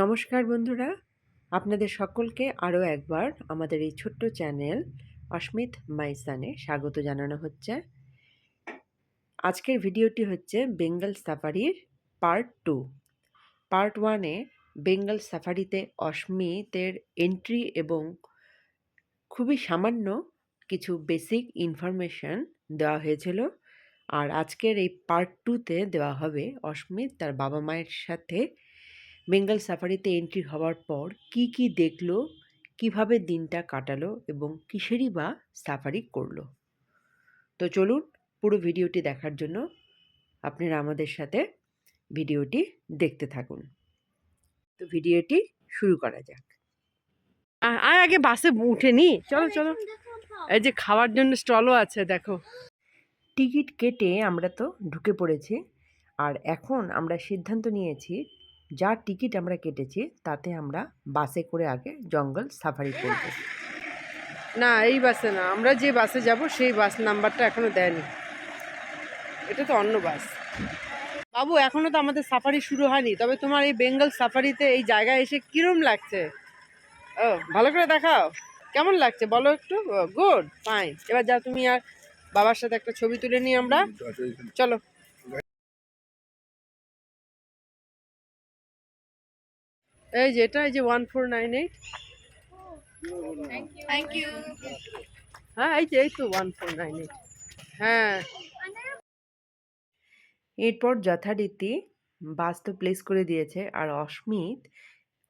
নমস্কার বন্ধুরা। আপনাদের সকলকে আরও একবার আমাদের এই ছোট্ট চ্যানেল অস্মিত মাইসানে স্বাগত জানানো হচ্ছে। আজকের ভিডিওটি হচ্ছে বেঙ্গল সাফারির পার্ট টু। পার্ট ওয়ানে বেঙ্গল সাফারিতে অস্মিতের এন্ট্রি এবং খুবই সামান্য কিছু বেসিক ইনফরমেশন দেওয়া হয়েছিল। আর আজকের এই পার্ট টুতে দেওয়া হবে অস্মিত তার বাবা মায়ের সাথে বেঙ্গল সাফারিতে এন্ট্রি হওয়ার পর কি কি দেখল কীভাবে দিনটা কাটালো এবং কিসেরই বা সাফারি করল? তো চলুন পুরো ভিডিওটি দেখার জন্য আপনারা আমাদের সাথে ভিডিওটি দেখতে থাকুন। তো ভিডিওটি শুরু করা যাক। আর আগে বাসে উঠে নি চলো চলো। এই যে খাওয়ার জন্য স্টলও আছে দেখো। টিকিট কেটে আমরা তো ঢুকে পড়েছি। আর এখন আমরা সিদ্ধান্ত নিয়েছি যা টিকিট আমরা কেটেছি তাতে আমরা বাসে করে আগে জঙ্গল সাফারি করব। না এই বাসে না। আমরা যে বাসে যাব সেই বাস নাম্বারটা এখনও দেয়নি। এটা তো অন্য বাস। বাবু এখনও তো আমাদের সাফারি শুরু হয়নি। তবে তোমার এই বেঙ্গল সাফারিতে এই জায়গায় এসে কিরম লাগছে? ও ভালো করে দেখাও। কেমন লাগছে? বলো একটু। গুড ফাইন এবার যা তুমি আর বাবার সাথে একটা ছবি তুলে নিই আমরা। চলো। এই যে এটা এই যে one four nine eight thank you হ্যাঁ এই যে এই তো ওয়ান ফোর নাইন এইট হ্যাঁ। এরপর যথারীতি বাস তো প্লেস করে দিয়েছে আর অস্মিত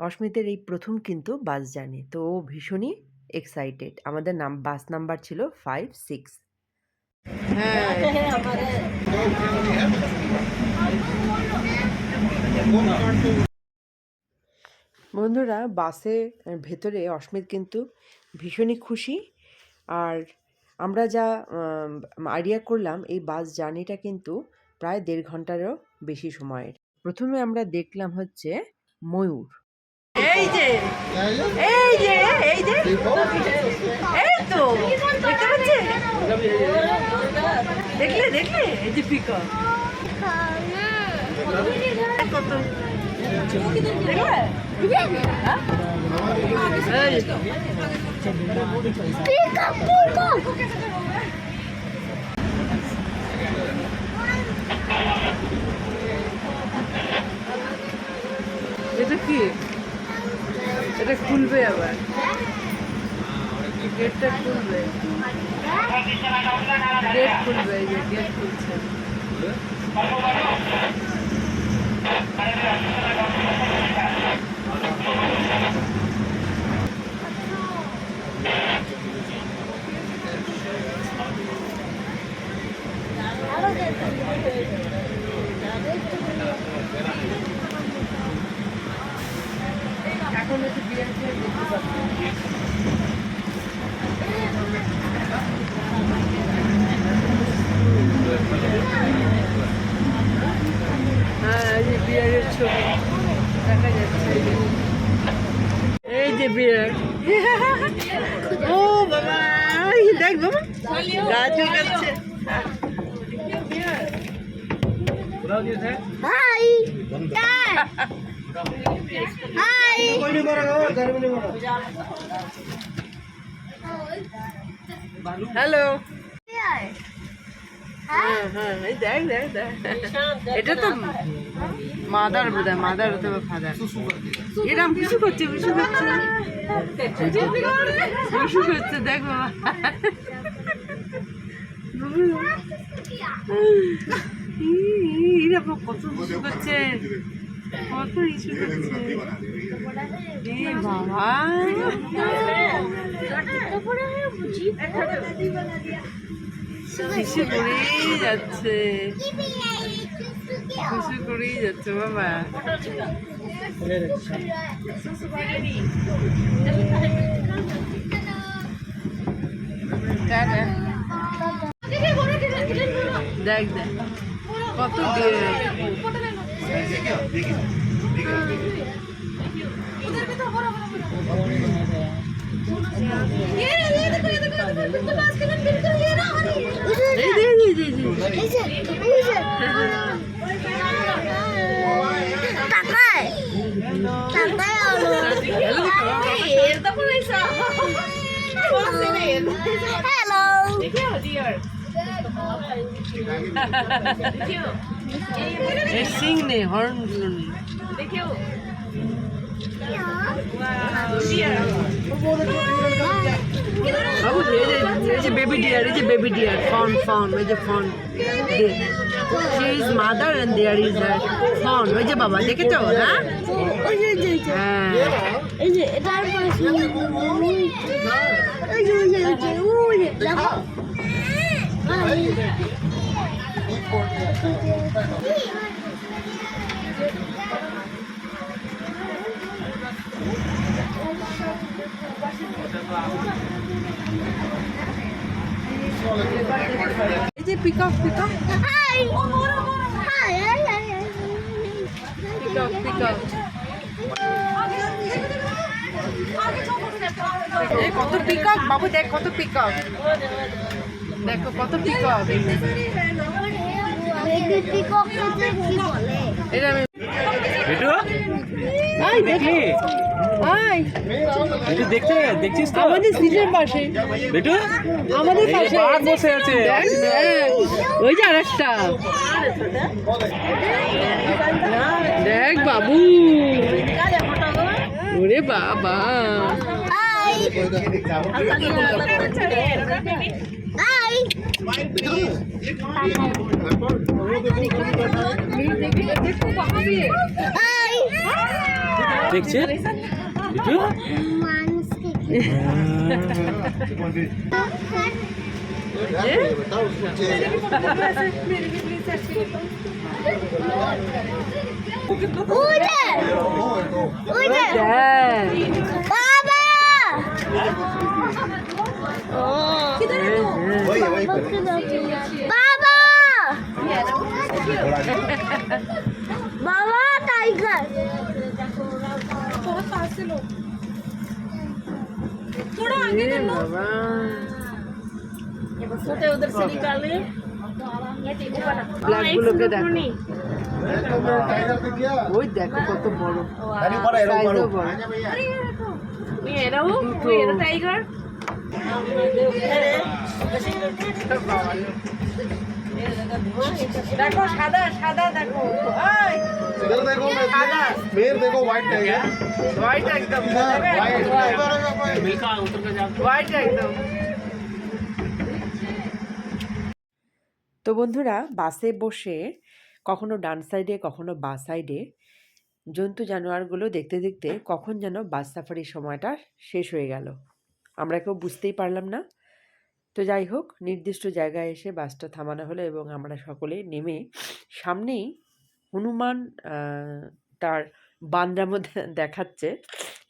অস্মিতের এই প্রথম কিন্তু বাস জার্নি। তো ও ভীষণই এক্সাইটেড আমাদের নাম বাস নাম্বার ছিল ফাইভ সিক্স হ্যাঁ। বন্ধুরা বাসে ভেতরে অস্মিত কিন্তু ভীষণই খুশি। আর আমরা যা আইডিয়া করলাম এই বাস জার্নিটা কিন্তু প্রায় দেড় ঘন্টারও বেশি সময়ের প্রথমে আমরা দেখলাম হচ্ছে ময়ূর। এই যে এই যে এই যে এই তো দেখতে দেখলে দেখলে এই যে পিকক দেখলে হ্যাঁ? যে। এটা কি? এটা খুলবে আবার। গেটটা খুলবে। গেট খুলবে যে গেট খুলছে এখন একটু বিরিয়ানি খেয়ে দেখতে পাচ্ছি হ্যাঁ এই যে বিয়ারের ছবি। দেখা যাচ্ছে। এই যে বিয়ার। ও বাবা দেখ বাবা। গাছ হয়ে যাচ্ছে হ্যালো। হ্যাঁ হ্যাঁ এই দেখ দেখ দেখ। এটা তো মাদার বোধ মাদার হতে কিছু করছে কিছু করছে। কিছু করছে, দেখ বাবা। এরকম কত কিছু করছে। কত কিছু করছে। এ বাবা। কিছু করেই যাচ্ছে কিছু করেই যাচ্ছে বাবা দেখ দেখ কত দিয়ে Hello. They're singing the horn. Thank you. Wow. Dear. বাবু এই যে এই বেবি ডিয়ার এই যে বেবি ডিয়ার ফন ফন ওই যে von she is mother and there is von ওই যে বাবা দেখেছ? না ওই যে, যে, যে, হ্যাঁ। এই যে, এই যে। Peacock peacock. পিকক পিকক এই কত পিকক বাবু দেখ কত পিকক দেখো কত পিকক? এটা আমি দেখলি আই বেটু দেখতে দেখছিস তো? আমাদের সিটের পাশে। বেটু? আমাদের পাশে। বাঘ বসে আছে। ওই যে আরেকটা। দেখ বাবু। ওরে বাবা. দেখছে? বেটু মানুষকে ওই যে ওই যে দেখ বাবা বাবা বাবা টাইগার এ বাবা ব্ল্যাকগুলোকে দেখো ওই দেখো কত বড় সাইজও বড় দুটো। দেখো সাদা সাদা দেখো ওই, इधर देखो मैं मेर देखो व्हाइट टाइगर হোয়াইট একদম व्हाइट হোয়াইট একদম তো বন্ধুরা বাসে বসে কখনো ডান সাইডে কখনো বা সাইডে জন্তু জানোয়ারগুলো দেখতে দেখতে কখন যেন বাস সাফারির সময়টা শেষ হয়ে গেল আমরা কেউ বুঝতেই পারলাম না তো যাই হোক, নির্দিষ্ট জায়গায় এসে বাসটা থামানো হলো এবং আমরা সকলে নেমে সামনেই হনুমান তার বান্দার মধ্যে দেখাচ্ছে।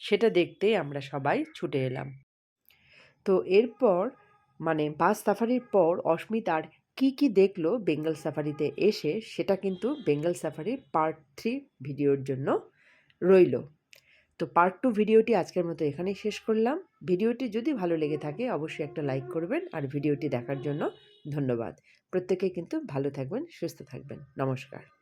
সেটা দেখতেই আমরা সবাই ছুটে এলাম। তো এরপর মানে বাস সাফারির পর অস্মিত আর কি কি দেখল বেঙ্গল সাফারিতে এসে, সেটা কিন্তু বেঙ্গল সাফারির পার্ট থ্রি ভিডিওর জন্য রইল। তো পার্ট টু ভিডিওটি আজকের মতো এখানেই শেষ করলাম। ভিডিওটি যদি ভালো লেগে থাকে, অবশ্যই একটা লাইক করবেন আর ভিডিওটি দেখার জন্য ধন্যবাদ। প্রত্যেকে কিন্তু ভালো থাকবেন, সুস্থ থাকবেন। নমস্কার।